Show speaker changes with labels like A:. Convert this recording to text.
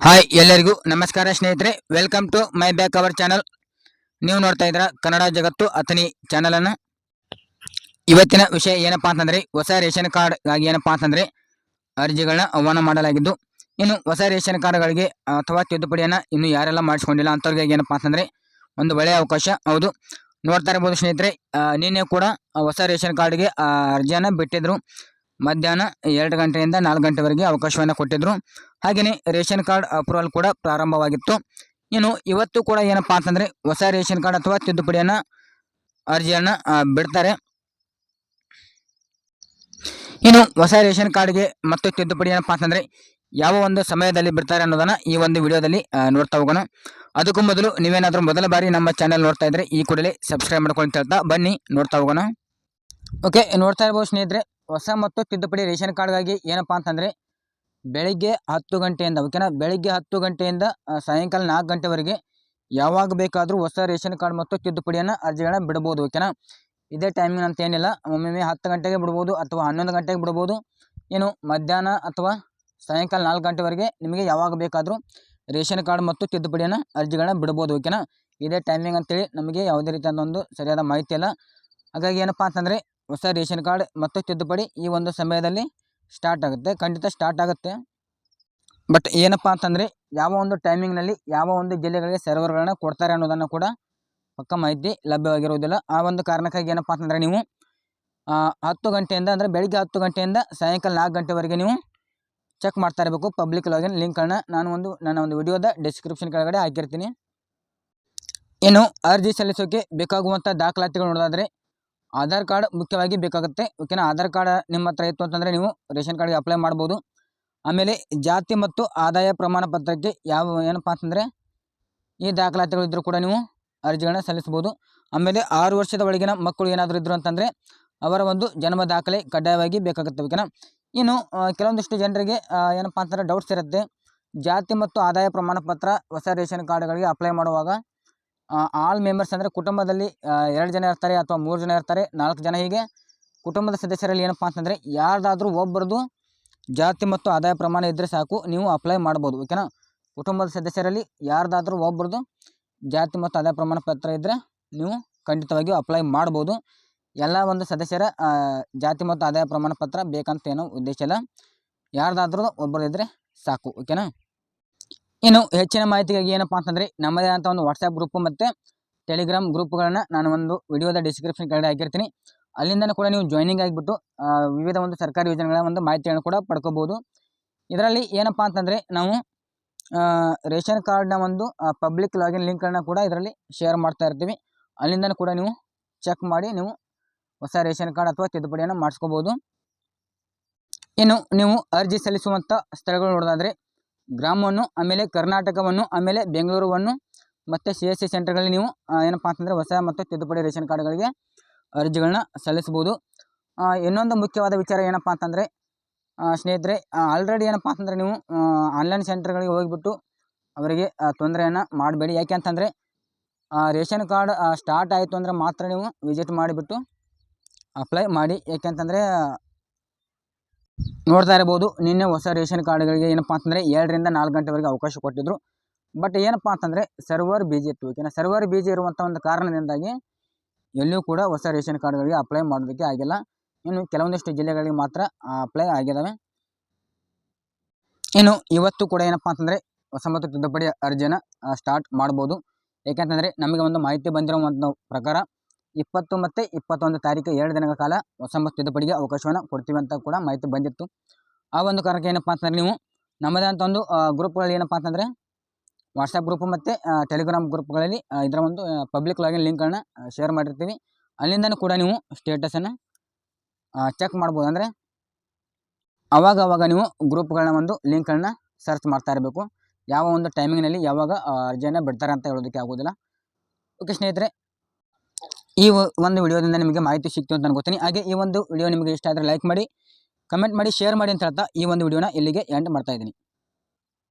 A: Hi ಎಲ್ಲರಿಗೂ ನಮಸ್ಕಾರ ಸ್ನೇಹಿತರೆ. Welcome to my back our channel ನೀವು ನೋಡ್ತಾ ಇದ್ದೀರಾ ಕನ್ನಡ ಜಗತ್ತು ಅಥನಿ ಚಾನಲ್ ಅನ್ನು. ಇವತ್ತಿನ ವಿಷಯ ಏನಪ್ಪಾ ಅಂತಂದ್ರೆ, ಹೊಸ ರೇಷನ್ ಕಾರ್ಡ್ಗಾಗಿ ಏನಪ್ಪಾ ಅಂತಂದ್ರೆ, ಅರ್ಜಿಗಳನ್ನ ಆಹ್ವಾನ ಮಾಡಲಾಗಿದ್ದು, ಇನ್ನು ಹೊಸ ರೇಷನ್ ಕಾರ್ಡ್ಗಳಿಗೆ ಅಥವಾ ತಿದ್ದುಪಡಿಯನ್ನು ಇನ್ನು ಯಾರೆಲ್ಲ ಮಾಡಿಸ್ಕೊಂಡಿಲ್ಲ ಅಂಥವ್ರಿಗೆ ಏನಪ್ಪಾ ಅಂತಂದ್ರೆ, ಒಂದು ಒಳ್ಳೆಯ ಅವಕಾಶ. ಹೌದು, ನೋಡ್ತಾ ಇರ್ಬೋದು ಸ್ನೇಹಿತರೆ ನಿನ್ನೆ ಕೂಡ ಹೊಸ ರೇಷನ್ ಕಾರ್ಡ್ಗೆ ಅರ್ಜಿಯನ್ನ ಬಿಟ್ಟಿದ್ರು. ಮಧ್ಯಾಹ್ನ ಎರಡು ಗಂಟೆಯಿಂದ ನಾಲ್ಕು ಗಂಟೆವರೆಗೆ ಅವಕಾಶವನ್ನು ಕೊಟ್ಟಿದ್ರು. ಹಾಗೆಯೇ ರೇಷನ್ ಕಾರ್ಡ್ ಅಪ್ರೂವಲ್ ಕೂಡ ಪ್ರಾರಂಭವಾಗಿತ್ತು. ಇನ್ನು ಇವತ್ತು ಕೂಡ ಏನಪ್ಪಾ ಅಂತಂದರೆ ಹೊಸ ರೇಷನ್ ಕಾರ್ಡ್ ಅಥವಾ ತಿದ್ದುಪಡಿಯನ್ನು ಅರ್ಜಿಯನ್ನು ಬಿಡ್ತಾರೆ. ಇನ್ನು ಹೊಸ ರೇಷನ್ ಕಾರ್ಡ್ಗೆ ಮತ್ತು ತಿದ್ದುಪಡಿ ಏನಪ್ಪ ಅಂತಂದರೆ ಯಾವ ಒಂದು ಸಮಯದಲ್ಲಿ ಬಿಡ್ತಾರೆ ಅನ್ನೋದನ್ನು ಈ ಒಂದು ವಿಡಿಯೋದಲ್ಲಿ ನೋಡ್ತಾ ಹೋಗೋಣ. ಅದಕ್ಕೂ ಮೊದಲು ನೀವೇನಾದರೂ ಮೊದಲ ಬಾರಿ ನಮ್ಮ ಚಾನೆಲ್ ನೋಡ್ತಾ ಇದ್ರೆ ಈ ಕೂಡಲೇ ಸಬ್ಸ್ಕ್ರೈಬ್ ಮಾಡ್ಕೊಂಡು ಹೇಳ್ತಾ ಬನ್ನಿ, ನೋಡ್ತಾ ಹೋಗೋಣ. ಓಕೆ, ನೋಡ್ತಾ ಇರ್ಬೋದು ಸ್ನೇಹಿತರೆ, ಹೊಸ ಮತ್ತು ತಿದ್ದುಪಡಿ ರೇಷನ್ ಕಾರ್ಡ್ಗಾಗಿ ಏನಪ್ಪಾ ಅಂತಂದ್ರೆ ಬೆಳಿಗ್ಗೆ ಹತ್ತು ಗಂಟೆಯಿಂದ ಓಕೆನಾ ಬೆಳಿಗ್ಗೆ ಹತ್ತು ಗಂಟೆಯಿಂದ ಸಾಯಂಕಾಲ ನಾಲ್ಕು ಗಂಟೆವರೆಗೆ ಯಾವಾಗ ಬೇಕಾದರೂ ಹೊಸ ರೇಷನ್ ಕಾರ್ಡ್ ಮತ್ತು ತಿದ್ದುಪಡಿಯನ್ನು ಅರ್ಜಿಗಳನ್ನ ಬಿಡ್ಬೋದು ಓಕೆನಾ ಇದೇ ಟೈಮಿಂಗ್ ಅಂತ ಏನಿಲ್ಲ. ಒಮ್ಮೊಮ್ಮೆ ಹತ್ತು ಗಂಟೆಗೆ ಬಿಡ್ಬೋದು ಅಥವಾ ಹನ್ನೊಂದು ಗಂಟೆಗೆ ಬಿಡ್ಬೋದು. ಏನು, ಮಧ್ಯಾಹ್ನ ಅಥವಾ ಸಾಯಂಕಾಲ ನಾಲ್ಕು ಗಂಟೆವರೆಗೆ ನಿಮಗೆ ಯಾವಾಗ ಬೇಕಾದರೂ ರೇಷನ್ ಕಾರ್ಡ್ ಮತ್ತು ತಿದ್ದುಪಡಿಯನ್ನು ಅರ್ಜಿಗಳನ್ನ ಬಿಡ್ಬೋದು ಓಕೆನಾ ಇದೇ ಟೈಮಿಂಗ್ ಅಂತೇಳಿ ನಮಗೆ ಯಾವುದೇ ರೀತಿಯಾದ ಒಂದು ಸರಿಯಾದ ಮಾಹಿತಿ ಇಲ್ಲ. ಹಾಗಾಗಿ ಏನಪ್ಪ ಅಂತಂದರೆ, ಹೊಸ ರೇಷನ್ ಕಾರ್ಡ್ ಮತ್ತು ತಿದ್ದುಪಡಿ ಈ ಒಂದು ಸಮಯದಲ್ಲಿ ಸ್ಟಾರ್ಟ್ ಆಗುತ್ತೆ, ಖಂಡಿತ ಸ್ಟಾರ್ಟ್ ಆಗುತ್ತೆ. ಬಟ್ ಏನಪ್ಪ ಅಂತಂದರೆ, ಯಾವ ಒಂದು ಟೈಮಿಂಗ್ನಲ್ಲಿ ಯಾವ ಒಂದು ಜಿಲ್ಲೆಗಳಿಗೆ ಸರ್ವರ್ಗಳನ್ನ ಕೊಡ್ತಾರೆ ಅನ್ನೋದನ್ನು ಕೂಡ ಪಕ್ಕ ಮಾಹಿತಿ ಲಭ್ಯವಾಗಿರುವುದಿಲ್ಲ. ಆ ಒಂದು ಕಾರಣಕ್ಕಾಗಿ ಏನಪ್ಪ ಅಂತಂದರೆ ನೀವು ಹತ್ತು ಗಂಟೆಯಿಂದ ಅಂದರೆ ಬೆಳಿಗ್ಗೆ ಹತ್ತು ಗಂಟೆಯಿಂದ ಸಾಯಂಕಾಲ ನಾಲ್ಕು ಗಂಟೆವರೆಗೆ ನೀವು ಚೆಕ್ ಮಾಡ್ತಾ ಇರಬೇಕು. ಪಬ್ಲಿಕ್ ಲಾಗಿನ್ ಲಿಂಕ್ಗಳನ್ನ ನಾನು ಒಂದು, ನನ್ನ ಒಂದು ವಿಡಿಯೋದ ಡಿಸ್ಕ್ರಿಪ್ಷನ್ ಕೆಳಗಡೆ ಹಾಕಿರ್ತೀನಿ. ಇನ್ನು ಅರ್ಜಿ ಸಲ್ಲಿಸೋಕೆ ಬೇಕಾಗುವಂಥ ದಾಖಲಾತಿಗಳು ನೋಡೋದಾದರೆ ಆಧಾರ್ ಕಾರ್ಡ್ ಮುಖ್ಯವಾಗಿ ಬೇಕಾಗುತ್ತೆ. ಓಕೆನಾ? ಆಧಾರ್ ಕಾರ್ಡ್ ನಿಮ್ಮ ಹತ್ರ ಇತ್ತು ಅಂತಂದರೆ ನೀವು ರೇಷನ್ ಕಾರ್ಡ್ಗೆ ಅಪ್ಲೈ ಮಾಡ್ಬೋದು. ಆಮೇಲೆ ಜಾತಿ ಮತ್ತು ಆದಾಯ ಪ್ರಮಾಣ ಪತ್ರಕ್ಕೆ ಯಾವ ಏನಪ್ಪ ಅಂತಂದರೆ ಈ ದಾಖಲಾತಿಗಳಿದ್ದರೂ ಕೂಡ ನೀವು ಅರ್ಜಿಗಳನ್ನ ಸಲ್ಲಿಸ್ಬೋದು ಆಮೇಲೆ ಆರು ವರ್ಷದ ಒಳಗಿನ ಮಕ್ಕಳು ಏನಾದರೂ ಇದ್ರು ಅಂತಂದರೆ ಅವರ ಒಂದು ಜನ್ಮ ದಾಖಲೆ ಕಡ್ಡಾಯವಾಗಿ ಬೇಕಾಗುತ್ತೆ. ಓಕೆನಾ? ಇನ್ನು ಕೆಲವೊಂದಿಷ್ಟು ಜನರಿಗೆ ಏನಪ್ಪ ಅಂತಂದರೆ ಡೌಟ್ಸ್ ಇರುತ್ತೆ. ಜಾತಿ ಮತ್ತು ಆದಾಯ ಪ್ರಮಾಣ ಪತ್ರ ಹೊಸ ರೇಷನ್ ಕಾರ್ಡ್ಗಳಿಗೆ ಅಪ್ಲೈ ಮಾಡುವಾಗ ಆಲ್ ಮೆಂಬರ್ಸ್ ಅಂದರೆ ಕುಟುಂಬದಲ್ಲಿ ಎರಡು ಜನ ಇರ್ತಾರೆ ಅಥವಾ ಮೂರು ಜನ ಇರ್ತಾರೆ, ನಾಲ್ಕು ಜನ ಹೀಗೆ. ಕುಟುಂಬದ ಸದಸ್ಯರಲ್ಲಿ ಏನಪ್ಪ ಅಂತಂದರೆ, ಯಾರ್ದಾದರೂ ಒಬ್ಬರದು ಜಾತಿ ಮತ್ತು ಆದಾಯ ಪ್ರಮಾಣ ಇದ್ದರೆ ಸಾಕು, ನೀವು ಅಪ್ಲೈ ಮಾಡ್ಬೋದು ಓಕೆನಾ ಕುಟುಂಬದ ಸದಸ್ಯರಲ್ಲಿ ಯಾರ್ದಾದರೂ ಒಬ್ಬರದು ಜಾತಿ ಮತ್ತು ಆದಾಯ ಪ್ರಮಾಣ ಪತ್ರ ಇದ್ದರೆ ನೀವು ಖಂಡಿತವಾಗಿಯೂ ಅಪ್ಲೈ ಮಾಡ್ಬೋದು. ಎಲ್ಲ ಒಂದು ಸದಸ್ಯರ ಜಾತಿ ಮತ್ತು ಆದಾಯ ಪ್ರಮಾಣ ಪತ್ರ ಬೇಕಂತ ಏನೋ ಉದ್ದೇಶ ಇಲ್ಲ. ಯಾರ್ದಾದ್ರೂ ಒಬ್ಬರು ಇದ್ದರೆ ಸಾಕು ಓಕೆನಾ ಇನ್ನು ಹೆಚ್ಚಿನ ಮಾಹಿತಿಗಾಗಿ ಏನಪ್ಪ ಅಂತಂದರೆ ನಮ್ಮದೇ ಆದಂಥ ಒಂದು ವಾಟ್ಸಪ್ ಗ್ರೂಪ್ ಮತ್ತು ಟೆಲಿಗ್ರಾಮ್ ಗ್ರೂಪ್ಗಳನ್ನು ನಾನು ಒಂದು ವಿಡಿಯೋದ ಡಿಸ್ಕ್ರಿಪ್ಷನ್ ಕೆಳಗಡೆ ಹಾಕಿರ್ತೀನಿ. ಅಲ್ಲಿಂದನೂ ಕೂಡ ನೀವು ಜಾಯ್ನಿಂಗ್ ಆಗಿಬಿಟ್ಟು ವಿವಿಧ ಒಂದು ಸರ್ಕಾರಿ ಯೋಜನೆಗಳ ಒಂದು ಮಾಹಿತಿಯನ್ನು ಕೂಡ ಪಡ್ಕೋಬೋದು. ಇದರಲ್ಲಿ ಏನಪ್ಪ ಅಂತಂದರೆ ನಾವು ರೇಷನ್ ಕಾರ್ಡ್ನ ಒಂದು ಪಬ್ಲಿಕ್ ಲಾಗಿನ್ ಲಿಂಕ್ಗಳನ್ನ ಕೂಡ ಇದರಲ್ಲಿ ಶೇರ್ ಮಾಡ್ತಾ ಇರ್ತೀವಿ. ಅಲ್ಲಿಂದನೂ ಕೂಡ ನೀವು ಚೆಕ್ ಮಾಡಿ ನೀವು ಹೊಸ ರೇಷನ್ ಕಾರ್ಡ್ ಅಥವಾ ತಿದ್ದುಪಡಿಯನ್ನು ಮಾಡಿಸ್ಕೋಬೋದು. ಇನ್ನು ನೀವು ಅರ್ಜಿ ಸಲ್ಲಿಸುವಂಥ ಸ್ಥಳಗಳು ನೋಡೋದಾದರೆ ಗ್ರಾಮವನ್ನು, ಆಮೇಲೆ ಕರ್ನಾಟಕವನ್ನು, ಆಮೇಲೆ ಬೆಂಗಳೂರುವನ್ನು, ಮತ್ತು ಸಿ ಎಸ್ ಸಿ ಸೆಂಟರ್ಗಳಲ್ಲಿ ನೀವು ಏನಪ್ಪ ಅಂತಂದರೆ ಹೊಸ ಮತ್ತು ತಿದ್ದುಪಡಿ ರೇಷನ್ ಕಾರ್ಡ್ಗಳಿಗೆ ಅರ್ಜಿಗಳನ್ನ ಸಲ್ಲಿಸ್ಬೋದು ಇನ್ನೊಂದು ಮುಖ್ಯವಾದ ವಿಚಾರ ಏನಪ್ಪ ಅಂತಂದರೆ ಸ್ನೇಹಿತರೆ ಆಲ್ರೆಡಿ ಏನಪ್ಪ ಅಂತಂದರೆ ನೀವು ಆನ್ಲೈನ್ ಸೆಂಟರ್ಗಳಿಗೆ ಹೋಗಿಬಿಟ್ಟು ಅವರಿಗೆ ತೊಂದರೆಯನ್ನು ಮಾಡಬೇಡಿ. ಯಾಕೆ ಅಂತಂದರೆ ರೇಷನ್ ಕಾರ್ಡ್ ಸ್ಟಾರ್ಟ್ ಆಯಿತು ಅಂದರೆ ಮಾತ್ರ ನೀವು ವಿಸಿಟ್ ಮಾಡಿಬಿಟ್ಟು ಅಪ್ಲೈ ಮಾಡಿ. ಯಾಕೆಂತಂದರೆ ನೋಡ್ತಾ ಇರ್ಬೋದು, ನಿನ್ನೆ ಹೊಸ ರೇಷನ್ ಕಾರ್ಡ್ಗಳಿಗೆ ಏನಪ್ಪ ಅಂತಂದರೆ ಏಳರಿಂದ ನಾಲ್ಕು ಗಂಟೆವರೆಗೆ ಅವಕಾಶ ಕೊಟ್ಟಿದ್ದರು ಬಟ್ ಏನಪ್ಪ ಅಂತಂದರೆ ಸರ್ವರ್ ಬಿಜಿ ಇತ್ತು. ಓಕೆನಾ ಸರ್ವರ್ ಬಿಜಿ ಇರುವಂಥ ಒಂದು ಕಾರಣದಿಂದಾಗಿ ಎಲ್ಲೂ ಕೂಡ ಹೊಸ ರೇಷನ್ ಕಾರ್ಡ್ಗಳಿಗೆ ಅಪ್ಲೈ ಮಾಡೋದಕ್ಕೆ ಆಗಿಲ್ಲ. ಇನ್ನು ಕೆಲವೊಂದಿಷ್ಟು ಜಿಲ್ಲೆಗಳಿಗೆ ಮಾತ್ರ ಅಪ್ಲೈ ಆಗಿದ್ದಾವೆ ಇನ್ನು ಇವತ್ತು ಕೂಡ ಏನಪ್ಪ ಅಂತಂದರೆ ಹೊಸ ಮತ್ತು ತಿದ್ದುಪಡಿ ಅರ್ಜಿಯನ್ನು ಸ್ಟಾರ್ಟ್ ಮಾಡ್ಬೋದು. ಏಕೆಂತಂದರೆ ನಮಗೆ ಒಂದು ಮಾಹಿತಿ ಬಂದಿರುವಂಥ ಪ್ರಕಾರ ಇಪ್ಪತ್ತು ಮತ್ತು ಇಪ್ಪತ್ತೊಂದು ತಾರೀಕು ಎರಡು ದಿನಗಳ ಕಾಲ ಹೊಸ ಮತ್ತು ತಿದ್ದುಪಡಿಗೆ ಅವಕಾಶವನ್ನು ಕೊಡ್ತೀವಿ ಅಂತ ಕೂಡ ಮಾಹಿತಿ ಬಂದಿತ್ತು. ಆ ಒಂದು ಕಾರಣಕ್ಕೆ ಏನಪ್ಪ ಅಂತಂದರೆ ನೀವು ನಮ್ಮದೇ ಅಂತ ಒಂದು ಗ್ರೂಪ್ಗಳಲ್ಲಿ ಏನಪ್ಪ ಅಂತಂದರೆ ವಾಟ್ಸಪ್ ಗ್ರೂಪ್ ಮತ್ತು ಟೆಲಿಗ್ರಾಮ್ ಗ್ರೂಪ್ಗಳಲ್ಲಿ ಇದರ ಒಂದು ಪಬ್ಲಿಕ್ ಲಾಗಿನ್ ಲಿಂಕ್ಗಳನ್ನ ಶೇರ್ ಮಾಡಿರ್ತೀವಿ. ಅಲ್ಲಿಂದನೂ ಕೂಡ ನೀವು ಸ್ಟೇಟಸನ್ನು ಚೆಕ್ ಮಾಡ್ಬೋದು. ಅಂದರೆ ಅವಾಗ ಅವಾಗ ನೀವು ಗ್ರೂಪ್ಗಳನ್ನ ಒಂದು ಲಿಂಕ್ಗಳನ್ನ ಸರ್ಚ್ ಮಾಡ್ತಾ ಇರಬೇಕು. ಯಾವ ಒಂದು ಟೈಮಿಂಗ್ನಲ್ಲಿ ಯಾವಾಗ ಅರ್ಜಿಯನ್ನು ಬಿಡ್ತಾರೆ ಅಂತ ಹೇಳೋದಕ್ಕೆ ಆಗೋದಿಲ್ಲ. ಓಕೆ ಸ್ನೇಹಿತರೆ ಈ ಒಂದು ವಿಡಿಯೋದಿಂದ ನಿಮಗೆ ಮಾಹಿತಿ ಸಿಕ್ತು ಅಂತ ಅನ್ಕೋತೀನಿ. ಹಾಗೆ ಈ ಒಂದು ವಿಡಿಯೋ ನಿಮಗೆ ಇಷ್ಟ ಆದರೆ ಲೈಕ್ ಮಾಡಿ ಕಮೆಂಟ್ ಮಾಡಿ ಶೇರ್ ಮಾಡಿ ಅಂತ ಹೇಳ್ತಾ ಈ ಒಂದು ವಿಡಿಯೋನ ಇಲ್ಲಿಗೆ ಎಂಡ್ ಮಾಡ್ತಾ ಇದ್ದೀನಿ.